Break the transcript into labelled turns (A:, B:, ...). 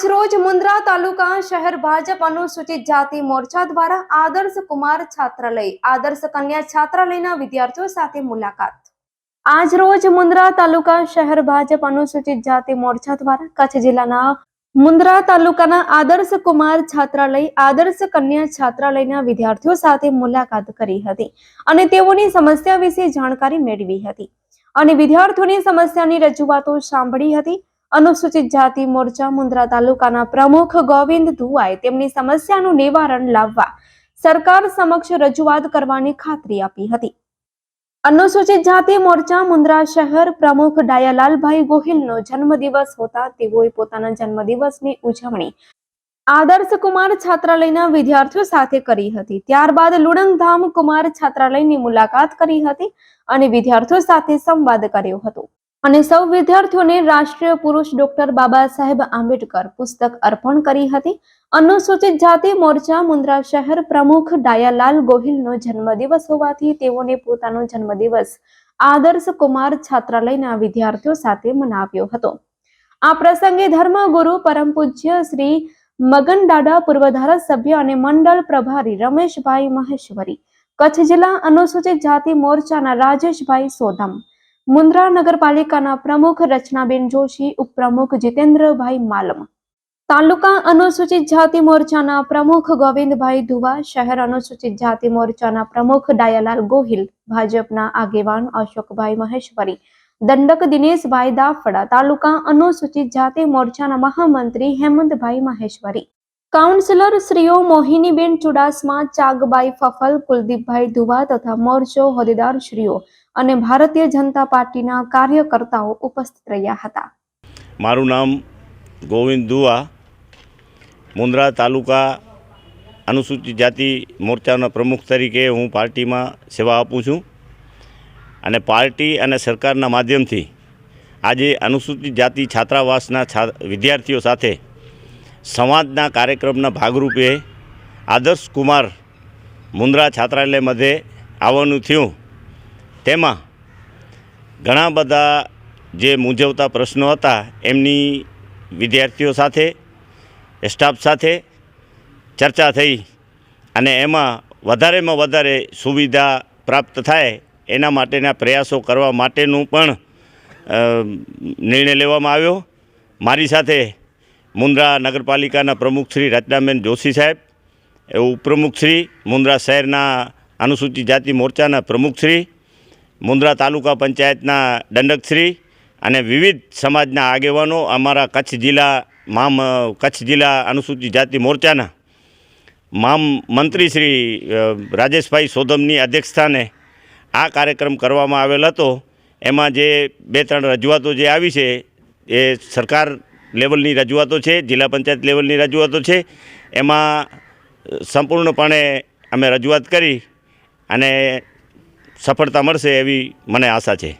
A: આજ રોજ મુન્દ્રા તાલુકા શહેર ભાજપ અનુસૂચિત જાતિ મોરચા દ્વારા આદર્શ કુમાર છાત્રાલય, આદર્શ કન્યા છાત્રાલયના વિદ્યાર્થીઓ સાથે મુલાકાત. આજ રોજ મુન્દ્રા તાલુકા શહેર ભાજપ અનુસૂચિત જાતિ મોરચા દ્વારા કચ્છ જિલ્લાના મુન્દ્રા તાલુકાના આદર્શ કુમાર છાત્રાલય, આદર્શ કન્યા છાત્રાલયના વિદ્યાર્થીઓ સાથે મુલાકાત કરી હતી અને તેઓની સમસ્યા વિશે જાણકારી મેળવી હતી. અને વિદ્યાર્થીઓની સમસ્યાની રજૂઆતો સાંભળી હતી અનુસૂચિત જાતિ મોરચા મુન્દ્રા તાલુકાના પ્રમુખ ગોવિંદ ધુવાએ તેમની સમસ્યાનું નિવારણ લાવવા સરકાર સમક્ષ રજૂઆત કરવાની ખાતરી આપી હતી. અનુસૂચિત જાતિ મોરચા મુન્દ્રા શહેર પ્રમુખ ડાયાલાલભાઈ ગોહિલનો જન્મદિવસ હોતા તેઓએ પોતાના જન્મદિવસની ઉજવણી આદર્શ કુમાર છાત્રાલયના વિદ્યાર્થીઓ સાથે કરી હતી. ત્યારબાદ લુણંગધામ કુમાર છાત્રાલયની મુલાકાત કરી હતી અને વિદ્યાર્થીઓ સાથે સંવાદ કર્યો હતો. અને સૌ વિદ્યાર્થીઓને રાષ્ટ્રીય પુરુષ ડોક્ટર બાબા સાહેબ આંબેડકર પુસ્તક અર્પણ કરી હતી. અનુસૂચિત જાતિ મોરચા મુન્દ્રા શહેર પ્રમુખ ડાયાલાલ ગોહિલનો જન્મદિવસ હોવાથી તેઓને પોતાનો જન્મદિવસ આદર્શ કુમાર છાત્રાલયના વિદ્યાર્થીઓ સાથે મનાવ્યો હતો. આ પ્રસંગે ધર્મગુરુ પરમ પૂજ્ય શ્રી મગન દાદા પૂર્વ ધારાસભ્ય અને મંડળ પ્રભારી રમેશભાઈ મહેશ્વરી, કચ્છ જિલ્લા અનુસૂચિત જાતિ મોરચાના રાજેશભાઈ સોધમ મુન્દ્રા નગરપાલિકાના પ્રમુખ રચનાબેન જોશી, ઉપપ્રમુખ જીતેન્દ્રભાઈ માલમ. તાલુકા અનુસૂચિત જાતિ મોરચાના પ્રમુખ ગોવિંદભાઈ ધુવા, શહેર અનુસૂચિત જાતિ મોરચાના પ્રમુખ ડાયાલાલ ગોહિલ, ભાજપના આગેવાન અશોકભાઈ મહેશ્વરી, દંડક દિનેશભાઈ દાફડા, તાલુકા અનુસૂચિત જાતિ મોરચાના મહામંત્રી હેમંતભાઈ મહેશ્વરી. કાઉન્સિલર શ્રીઓ મોહિનીબેન ચુડાસમા, ચાગબાઈ ફફલ, કુલદીપભાઈ ધુવા તથા મોરચો હોદ્દેદાર શ્રીઓ અને ભારતીય જનતા પાર્ટીના કાર્યકર્તાઓ ઉપસ્થિત રહ્યા હતા.
B: મારું નામ ગોવિંદ દુઆ મુન્દ્રા તાલુકા અનુસૂચિત જાતિ મોરચાના પ્રમુખ તરીકે હું પાર્ટીમાં સેવા આપું છું અને પાર્ટી અને સરકારના માધ્યમથી આજે અનુસૂચિત જાતિ છાત્રાવાસના છા, વિદ્યાર્થીઓ સાથે સંવાદના કાર્યક્રમના ભાગરૂપે આદર્શ કુમાર મુન્દ્રા છાત્રાલય મધ્યે આવવાનું થયું. તેમાં ઘણા બધા જે મૂંઝવતા પ્રશ્નો હતા, એમની વિદ્યાર્થીઓ સાથે, સ્ટાફ સાથે ચર્ચા થઈ અને એમાં વધારેમાં વધારે સુવિધા પ્રાપ્ત થાય એના માટેના પ્રયાસો કરવા માટેનું પણ નિર્ણય લેવામાં આવ્યો. મારી સાથે મુન્દ્રા નગરપાલિકાના પ્રમુખ શ્રી રચનાબેન જોશી સાહેબ એ ઉપપ્રમુખ શ્રી, મુન્દ્રા શહેરના અનુસૂચિત જાતિ મોરચાના પ્રમુખ શ્રી, મુન્દ્રા તાલુકા પંચાયતના દંડકશ્રી અને વિવિધ સમાજના આગેવાનો અમારા કચ્છ જિલ્લા મામ, કચ્છ જિલ્લા અનુસૂચિત જાતિ મોરચાના મામ મંત્રી શ્રી રાજેશભાઈ સોદમની અધ્યક્ષસ્થાને આ કાર્યક્રમ કરવામાં આવેલ હતો. એમાં જે બે ત્રણ રજૂઆતો જે આવી છે એ સરકાર લેવલની રજૂઆતો છે, જિલ્લા પંચાયત લેવલની રજૂઆતો છે. એમાં સંપૂર્ણપણે અમે રજૂઆત કરી અને સફળતા મળશે એવી મને આશા છે.